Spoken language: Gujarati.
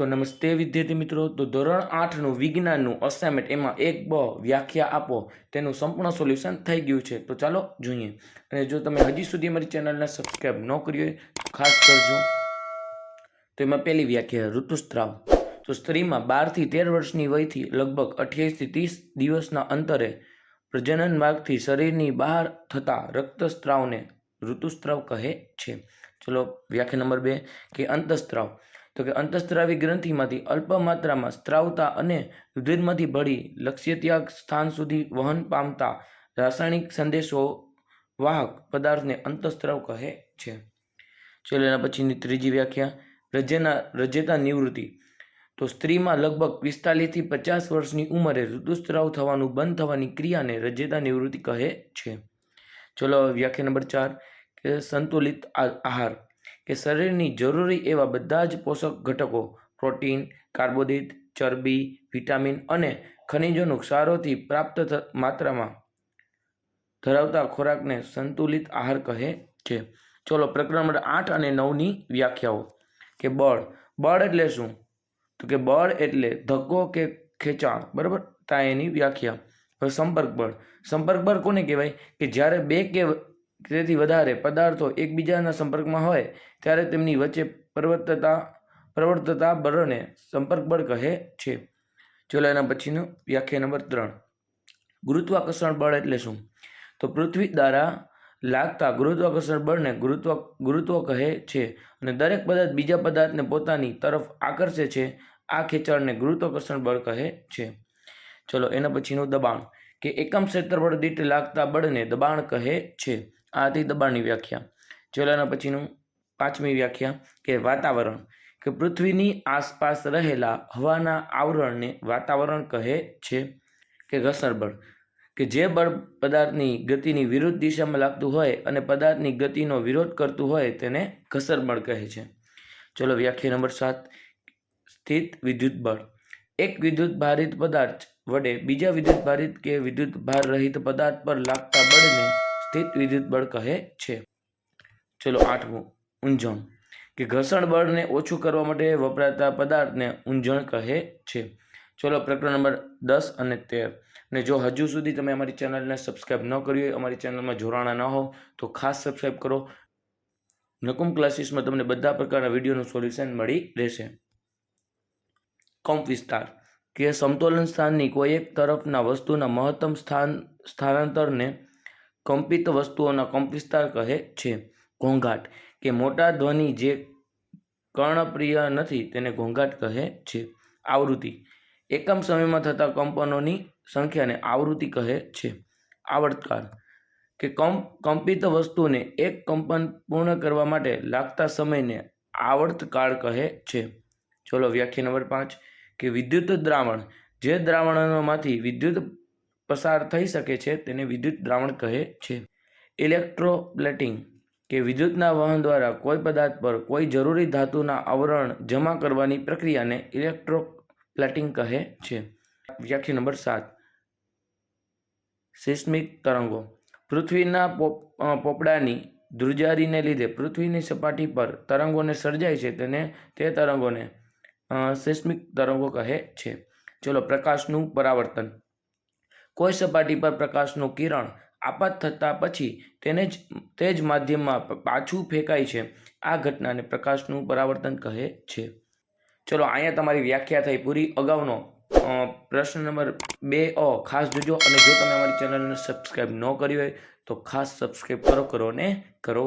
તો નમસ્તે વિદ્યાર્થી મિત્રો. તો ધોરણ આઠનું વિજ્ઞાનનું અસાઇનમેન્ટ એમાં એક બ વ્યાખ્યા આપો. તેનું સંપૂર્ણ સોલ્યુશન થઈ ગયું છે. તો ચાલો જોઈએ. અને જો તમે હજી સુધી અમારી ચેનલને સબસ્ક્રાઈબ ન કરી હોય, તો ખાસ કરજો. તો એમાં પહેલી વ્યાખ્યા ઋતુસ્ત્રાવ. તો સ્ત્રીમાં બારથી તેર વર્ષની વયથી લગભગ અઠ્યાવીસથી ત્રીસ દિવસના અંતરે પ્રજનન માર્ગથી શરીરની બહાર થતા રક્તસ્ત્રાવને ઋતુસ્ત્રાવ કહે છે. ચલો વ્યાખ્યા નંબર બે, કે અંતસ્ત્રાવ. તો કે અંતઃસ્ત્રાવી ગ્રંથિમાંથી અલ્પ માત્રામાં સ્ત્રાવતા અને રુધિરમાંથી ભળી લક્ષ્યત્યાગ સ્થાન સુધી વહન પામતા રાસાયણિક સંદેશો વાહક પદાર્થને અંતઃસ્ત્રાવ કહે છે. ચલો એના પછીની ત્રીજી વ્યાખ્યા. રજેના, રજેતા નિવૃત્તિ. તો સ્ત્રીમાં લગભગ પિસ્તાલીસથી પચાસ વર્ષની ઉંમરે ઋતુસ્ત્રાવ થવાનું બંધ થવાની ક્રિયાને રજેતા નિવૃત્તિ કહે છે. ચલો વ્યાખ્યા નંબર ચાર, કે સંતુલિત આહાર. કે શરીરની જરૂરી એવા બધા જ પોષક ઘટકો, પ્રોટીન, કાર્બોદિત, ચરબી, વિટામિન અને ખનિજોનું ક્ષારોથી પ્રાપ્ત માત્રામાં ધરાવતા ખોરાકને સંતુલિત આહાર કહે છે. ચલો પ્રકરણ નંબર આઠ અને નવની વ્યાખ્યાઓ. કે બળ. બળ એટલે શું? તો કે બળ એટલે ધક્કો કે ખેંચાણ. બરાબર? તા એની વ્યાખ્યા. સંપર્ક બળ. સંપર્ક બળ કોને કહેવાય? કે જ્યારે બે કે તેથી વધારે પદાર્થો એકબીજાના સંપર્કમાં હોય, ત્યારે તેમની વચ્ચે પ્રવર્તતા પ્રવર્તતા બળને સંપર્ક બળ કહે છે. ચલો એના પછીનું વ્યાખ્યા નંબર ત્રણ. ગુરુત્વાકર્ષણ બળ એટલે શું? તો પૃથ્વી દ્વારા લાગતા ગુરુત્વાકર્ષણ બળને ગુરુત્વ ગુરુત્વ કહે છે અને દરેક પદાર્થ બીજા પદાર્થને પોતાની તરફ આકર્ષે છે. આ ખેંચાણને ગુરુત્વાકર્ષણ બળ કહે છે. ચલો એના પછીનું દબાણ. કે એકમ ક્ષેત્રફળ દીઠ લાગતા બળને દબાણ કહે છે. આ હતી દબાણની વ્યાખ્યા. ચલો પછીનું પાંચમી વ્યાખ્યા કે વાતાવરણ, કે પૃથ્વીની આસપાસ રહેલા હવાના આવરણને વાતાવરણ કહે છે, કે ઘસરબળ કે જે બળ પદાર્થની ગતિની વિરુદ્ધ દિશામાં લાગતું હોય અને પદાર્થની ગતિનો વિરોધ કરતું હોય તેને ઘસરબળ કહે છે. ચલો વ્યાખ્યા નંબર સાત, સ્થિત વિદ્યુત બળ. એક વિદ્યુત ભારિત પદાર્થ વડે બીજા વિદ્યુત ભારિત કે વિદ્યુત ભાર રહિત પદાર્થ પર લાગતા બળને સ્થિત વિદ્યુત બળ કહે છે. ચલો આઠમું. ઊંઝણ. કે ઘર્ષણ બળને ઓછું કરવા માટે વપરાતા પદાર્થને ઊંઝણ કહે છે. ચલો પ્રકરણ નંબર દસ અને તેર. અને જો હજુ સુધી તમે અમારી ચેનલને સબસ્ક્રાઈબ ન કરી હોય, અમારી ચેનલમાં જોડાણા ન હો તો ખાસ સબસ્ક્રાઈબ કરો. નકુમ ક્લાસીસમાં તમને બધા પ્રકારના વિડીયોનું સોલ્યુશન મળી રહેશે. કંપ વિસ્તાર. કે સમતોલન સ્થાનની કોઈ એક તરફના વસ્તુના મહત્તમ સ્થાન સ્થાનાંતરને કંપિત વસ્તુઓના કંપ વિસ્તાર કહે છે. ઘોંઘાટ, કે મોટા ધ્વનિ જે કર્ણપ્રિય નથી તેને ઘોંઘાટ કહે છે. આવૃત્તિ, એકમ સમયમાં થતા કંપનોની સંખ્યાને આવૃત્તિ કહે છે. આવર્તકાળ, કે કંપ, કંપિત વસ્તુને એક કંપન પૂર્ણ કરવા માટે લાગતા સમયને આવર્તકાળ કહે છે. ચલો વ્યાખ્યા નંબર પાંચ, કે વિદ્યુત દ્રાવણ, જે દ્રાવણોમાંથી વિદ્યુત પસાર થઈ શકે છે તેને વિદ્યુત દ્રાવણ કહે છે. ઇલેક્ટ્રોપ્લેટિંગ કે વિદ્યુતના વહન દ્વારા કોઈ પદાર્થ પર કોઈ જરૂરી ધાતુના આવરણ જમા કરવાની પ્રક્રિયાને ઇલેક્ટ્રોપ્લેટિંગ કહે છે. વ્યાખ્યા નંબર સાત. સિસ્મિક તરંગો. પૃથ્વીના પોપ- પોપડાની ધ્રુજારીને લીધે પૃથ્વીની સપાટી પર તરંગોને સર્જાય છે તેને તે તરંગોને સિસ્મિક તરંગો કહે છે. ચલો પ્રકાશનું પરાવર્તન. કોઈ સપાટી પર પ્રકાશનું કિરણ આપાત થતાં પછી તેને જ, તે જ માધ્યમમાં પાછું ફેંકાય છે. આ ઘટનાને પ્રકાશનું પરાવર્તન કહે છે. ચલો, અહીંયા તમારી વ્યાખ્યા થઈ પૂરી. અગાઉનો પ્રશ્ન નંબર બે અ ખાસ જોજો. અને જો તમે અમારી ચેનલને સબસ્ક્રાઈબ ન કરી હોય તો ખાસ સબસ્ક્રાઈબ કરો કરો ને કરો.